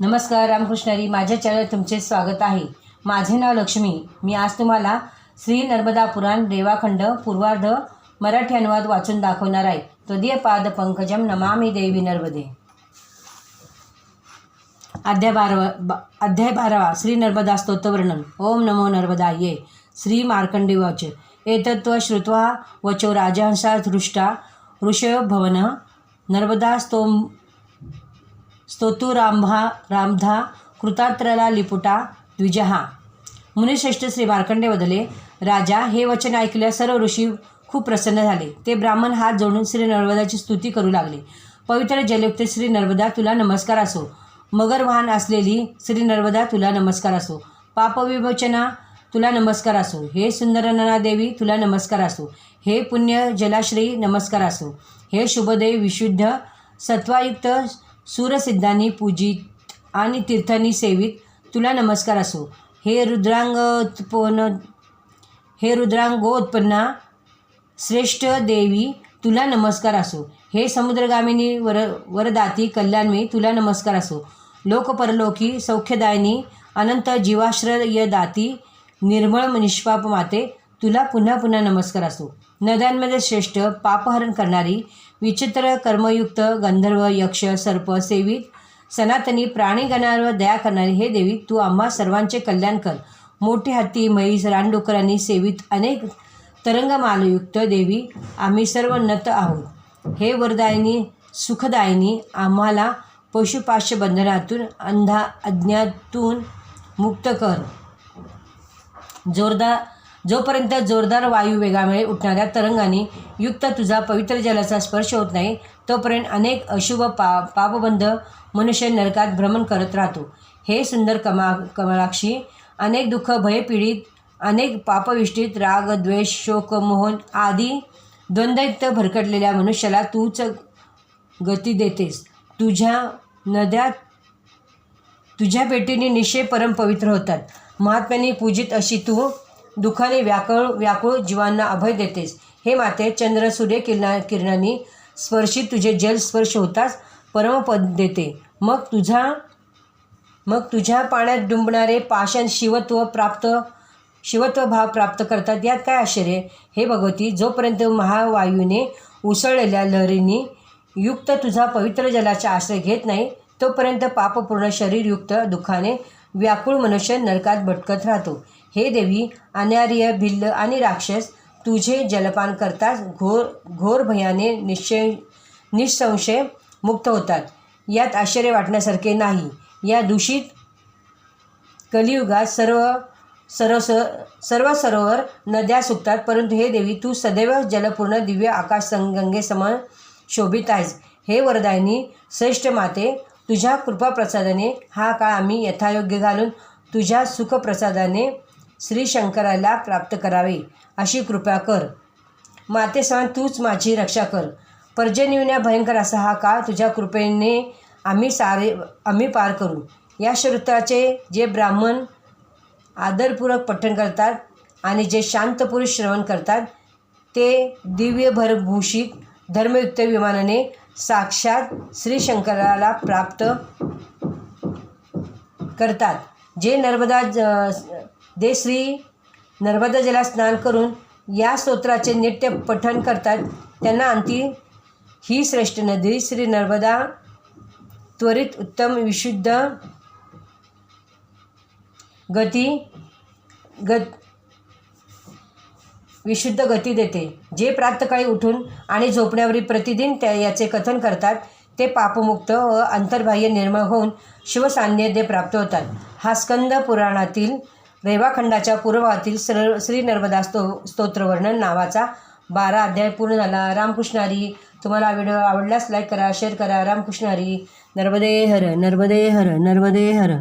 नमस्कार रामकृष्णारी माझ्या चॅनल तुमचे स्वागत आहे. माझे नाव लक्ष्मी. मी आज तुम्हाला श्री नर्मदा पुराण रेवाखंड पूर्वार्ध मराठी अनुवाद वाचून दाखवणार आहे. तदीय पाद पंकजम नमामी देवी नर्मदे. अध्याय बारावा बा- अध्याय बारावा. श्री नर्मदा स्तोत्रवर्णन. ओम नमो नर्मदा ये श्री मार्कंडी वाच. एतत्व श्रुत्वा वचो राजहंसा धृष्टा ऋषयो भवन. नर्मदा स्तोम स्तोतुरांभा रामधा कृतात्रला लिपुटा द्विजहा. मुनिश्रेष्ठ श्री मार्कंडे बदले राजा हे वचन ऐकल्या सर्व ऋषी खूप प्रसन्न झाले. ते ब्राह्मण हात जोडून श्री नर्मदाची स्तुती करू लागले. पवित्र जलयुक्त श्री नर्मदा तुला नमस्कार असो. मगर वाहन असलेली श्री नर्मदा तुला नमस्कार असो. पापविमोचना तुला नमस्कार असो. हे सुंदरनना देवी तुला नमस्कार असो. हे पुण्य जलाश्रयी नमस्कार असो. हे शुभदेव विशुद्ध सत्वायुक्त सूरसिद्धांनी पूजित आणि तीर्थांनी सेवित. तुला नमस्कार असो. हे रुद्रांगोत्पन्न हे रुद्रांगोत्पन्ना श्रेष्ठ देवी तुला नमस्कार असो. हे समुद्रगामिनी वर वरदाती कल्याणमी तुला नमस्कार असो. लोकपरलोकी सौख्यदायिनी अनंत जीवाश्रयदाती निर्मळ निष्पाप माते तुला पुन्हा पुन्हा नमस्कार असो. नद्यांमध्ये श्रेष्ठ पापहरण करणारी विचित्र कर्मयुक्त गंधर्व यक्ष सर्प सेवित सनातनी प्राणीगणांवर दया करणारी हे देवी तू आम्हा सर्वांचे कल्याण कर. मोठे हत्ती म्हैस रानडुकरांनी सेवित अनेक तरंगमालयुक्त देवी आम्ही सर्व नत आहोत. हे वरदायिनी सुखदायिनी आम्हाला पशुपाश्य बंधनातून अंधा अज्ञातून मुक्त कर. जोरदार जोपर्यंत जोरदार वायू वेगामुळे उठणाऱ्या तरंगाने युक्त तुझा पवित्र जलाचा स्पर्श होत नाही तोपर्यंत अनेक अशुभ पा पापबंध मनुष्य नरकात भ्रमण करत राहतो. हे सुंदर कमा कमलाक्षी अनेक दुःख भयपीडित अनेक पापविष्टित राग द्वेष शोक मोहन आदी द्वंद्वयुक्त भरकटलेल्या मनुष्याला तूच गती देतेस. तुझ्या नद्या तुझ्या भेटीने निश्चय परमपवित्र होतात. महात्म्यांनी पूजित अशी तू दुःखाने व्याकुळ व्याकुळ जीवांना अभय देतेस. हे माते चंद्र सूर्य किरणा किरणांनी स्पर्शित तुझे जल स्पर्श होताच परमपद देते. मग तुझा मग तुझ्या पाण्यात डुंबणारे पाषाण शिवत्व प्राप्त शिवत्व भाव प्राप्त करतात. यात काय आश्चर्य? हे भगवती जोपर्यंत महावायूने उसळलेल्या लहरींनी युक्त तुझा पवित्र जलाचा आश्रय घेत नाही तोपर्यंत पापपूर्ण शरीरयुक्त दुःखाने व्याकुळ मनुष्य नरकात भटकत राहतो. हे देवी अनार्य भिल्ल आणि राक्षस तुझे जलपान करताच घोर घोर भयाने निश्चय निःसंशय मुक्त होतात. यात आश्चर्य वाटण्यासारखे नाही. या दूषित कलियुगात सर्व सर्व सर्व सरोवर नद्या सुकतात परंतु हे देवी तू सदैव जलपूर्ण दिव्य आकाश संगंगेसमान शोभित आहेस. हे वरदायनी श्रेष्ठ माते तुझ्या कृपाप्रसादाने हा काळ आम्ही यथायोग्य घालून तुझ्या सुखप्रसादाने श्री शंकराला प्राप्त करावे. अशी कृपा कर. मातेसमान तूच माझी रक्षा कर. पर्जन्यविना भयंकर असा हा काळ तुझ्या कृपेने आम्ही सारे आम्ही पार करू. या श्रुताचे जे ब्राह्मण आदरपूर्वक पठण करतात आणि जे शांत पुरुष श्रवण करतात ते दिव्यभरभूषित धर्मयुक्त विमानाने साक्षात श्री शंकराला प्राप्त करतात. जे नर्मदा ज दे श्री नर्मदा जला स्नान करून या स्तोत्राचे नित्य पठण करतात. त्यांना अंती ही श्रेष्ठ नदी श्री नर्मदा त्वरित उत्तम विशुद्ध गती गत विशुद्ध गती देते. जे प्रातकाळी उठून आणि झोपण्यावरील प्रतिदिन त्या याचे कथन करतात ते पापमुक्त व अंतर्बाह्य निर्मळ होऊन शिवसान्निध्य प्राप्त होतात. हा स्कंद पुराणातील रेवाखंडाच्या पूर्वातील श्र श्री नर्मदा स्तो स्तोत्रवर्णन नावाचा बारा अध्याय पूर्ण झाला. रामकृष्णारी तुम्हाला व्हिडिओ आवडल्यास लाईक करा शेअर करा. रामकृष्णारी नर्मदे हर नर्मदे हर नर्मदे हर.